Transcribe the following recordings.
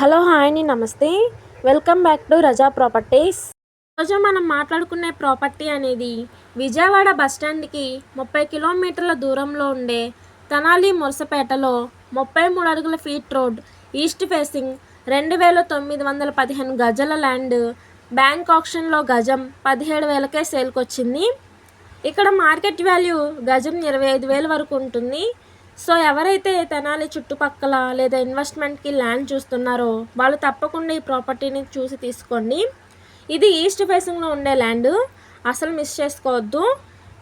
Hello hi అండి నమస్తే. Welcome back to Raza properties. ఈరోజు మనం మాట్లాడుకునే ప్రాపర్టీ అనేది విజయవాడ బస్టాండ్కి ముప్పై కిలోమీటర్ల దూరంలో ఉండే తనాలి మురసపేటలో ముప్పై మూడు అడుగుల ఫీట్ రోడ్ ఈస్ట్ ఫేసింగ్ రెండు వేల తొమ్మిది వందల పదిహేను గజల ల్యాండ్ బ్యాంక్ ఆప్షన్లో గజం పదిహేడు వేలకే సేల్కొచ్చింది. ఇక్కడ మార్కెట్ వాల్యూ గజం ఇరవై ఐదు వేల వరకు ఉంటుంది. సో ఎవరైతే తెనాలి చుట్టుపక్కల లేదా ఇన్వెస్ట్మెంట్కి ల్యాండ్ చూస్తున్నారో వాళ్ళు తప్పకుండా ఈ ప్రాపర్టీని చూసి తీసుకోండి. ఇది ఈస్ట్ ఫేసింగ్లో ఉండే ల్యాండ్ అసలు మిస్ చేసుకోవద్దు.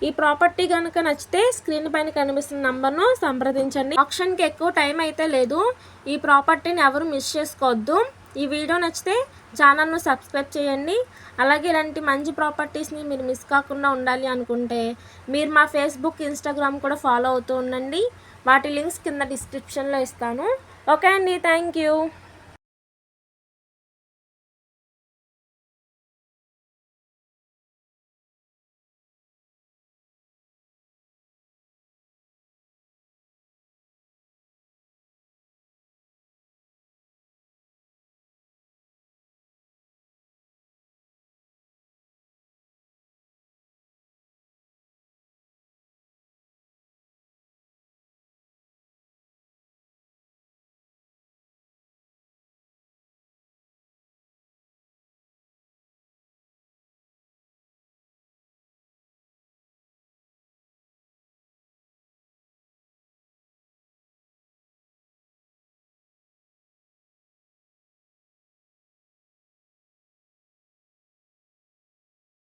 ఈ ప్రాపర్టీ కనుక నచ్చితే స్క్రీన్ పైన కనిపిస్తున్న నంబర్ను సంప్రదించండి. ఆప్షన్కి ఎక్కువ టైం అయితే లేదు. ఈ ప్రాపర్టీని ఎవరు మిస్ చేసుకోవద్దు. ఈ వీడియో నచ్చితే ఛానల్ను సబ్స్క్రైబ్ చేయండి. అలాగే ఇలాంటి మంచి ప్రాపర్టీస్ని మీరు మిస్ కాకుండా ఉండాలి అనుకుంటే మీరు మా ఫేస్బుక్ ఇన్స్టాగ్రామ్ కూడా ఫాలో అవుతూ ఉండండి. వాటి లింక్స్ కింద డిస్క్రిప్షన్లో ఇస్తాను. ఓకే అండి. Thank you.